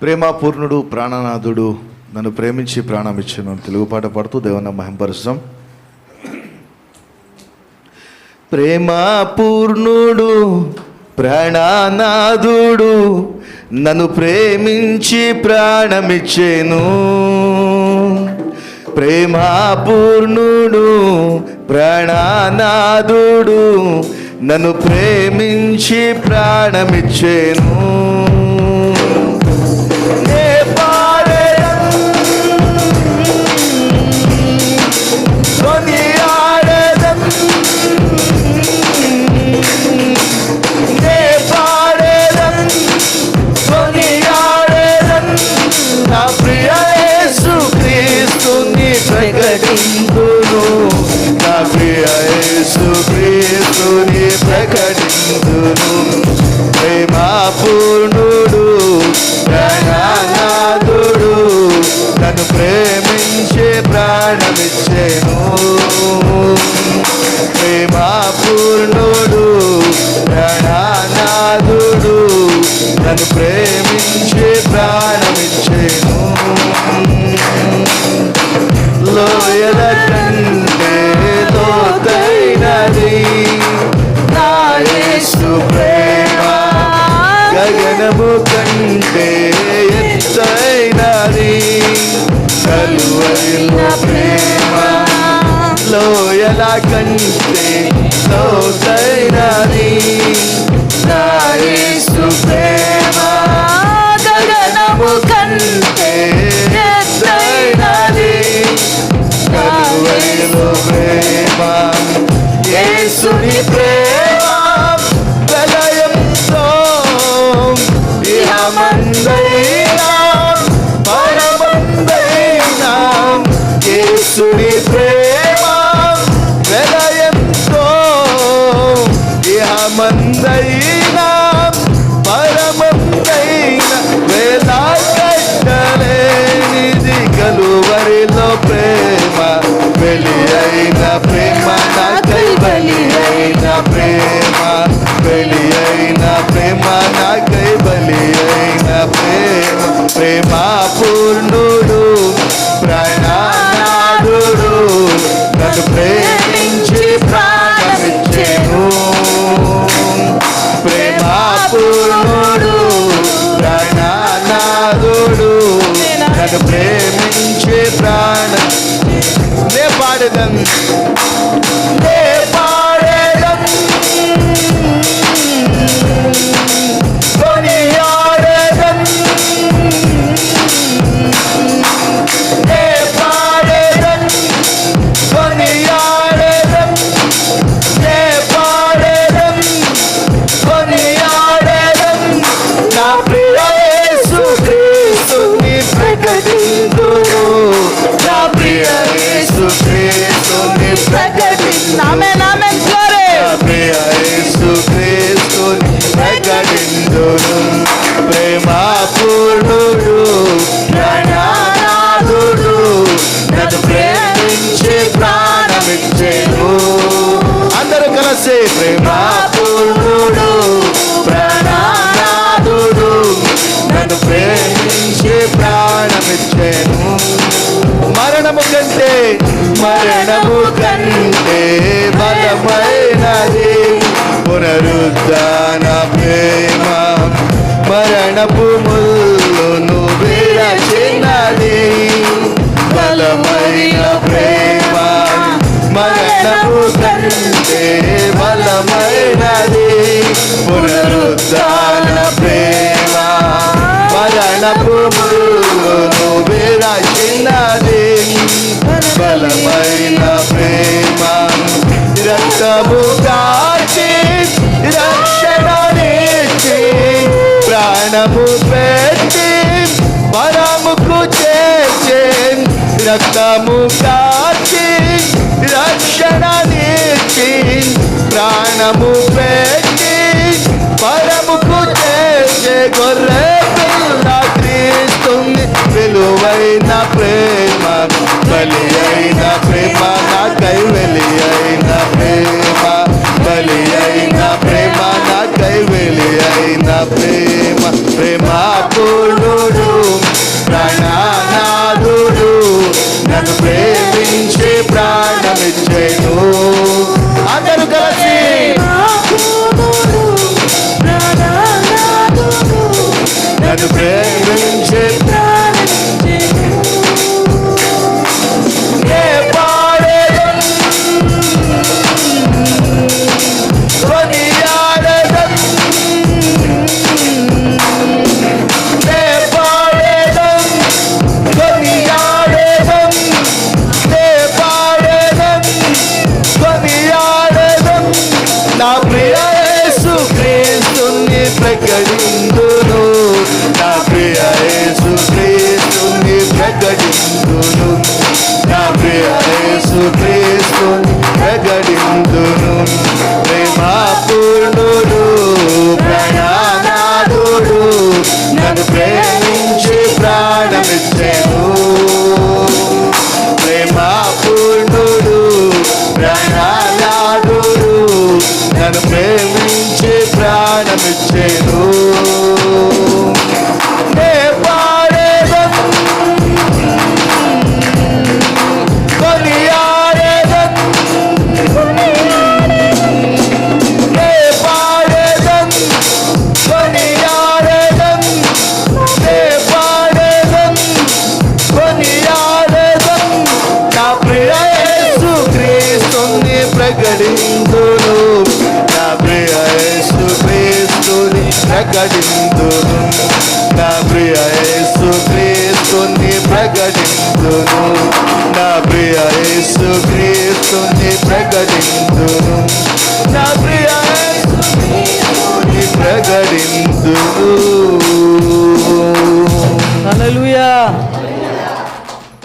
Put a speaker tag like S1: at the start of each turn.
S1: ప్రేమాపూర్ణుడు ప్రాణనాథుడు నన్ను ప్రేమించి ప్రాణం ఇచ్చాను తెలుగు పాట పాడుతూ దేవుని మహింపరుస్తాం ప్రేమాపూర్ణుడు ప్రాణనాథుడు నన్ను ప్రేమించి ప్రాణమిచ్చేను ప్రేమాపూర్ణుడు ప్రాణనాథుడు నన్ను ప్రేమించి ప్రాణమిచ్చేను యేసుక్రీస్తుని ప్రకటిందును క్రీస్తుని ప్రకటింతును ప్రేమాపూర్ణుడు ప్రాణనాథుడు నన్ను ప్రేమించే ప్రాణమిచ్చేను. ప్రేమాపూర్ణుడు ప్రాణనాథుడు నన్ను ప్రేమించే ప్రాణ గగనము కంటే ఎత్తైనది కలువరిలో ప్రేమ లోయల కంటే లోతైనది. నా యేసు ప్రేమ గగనము నన్ను ప్రేమించే ప్రాణం. నే పాడేదాన్ని యేసు క్రీస్తుని ప్రకటింతును
S2: Amen, amen,
S1: ప్రేమించి ప్రాణమిచ్చేను. మరణము కంటే మరణము కంటే బలమైనది పునరుద్ధాన ప్రేమ. మరణపు ముల్లును విరచినది బలమైన ప్రేమ. మరణము కంటే బలమైనది ముల్లును బలమైన ప్రేమ రక్తము కాచి రక్షణనిచ్చి ప్రాణము పెట్టి పరముకు చేసే రక్తము కా Để 嘞 ప్రాణమిచ్చేను. నే పాడేదం? కొనియాడేదం? నే పాడేదం? కొనియాడేదం? నే పాడేదం? కొనియాడేదం? నా ప్రియ యేసు క్రీస్తుని ప్రకటిందును నా ప్రియ ప్రకటిందును. నా ప్రియ యేసు క్రీస్తుని ప్రకటిందును. నా ప్రియ యేసు క్రీస్తుని ప్రకటిందును. నా ప్రియ యేసు ప్రకటిందును.
S2: హల్లెలూయా.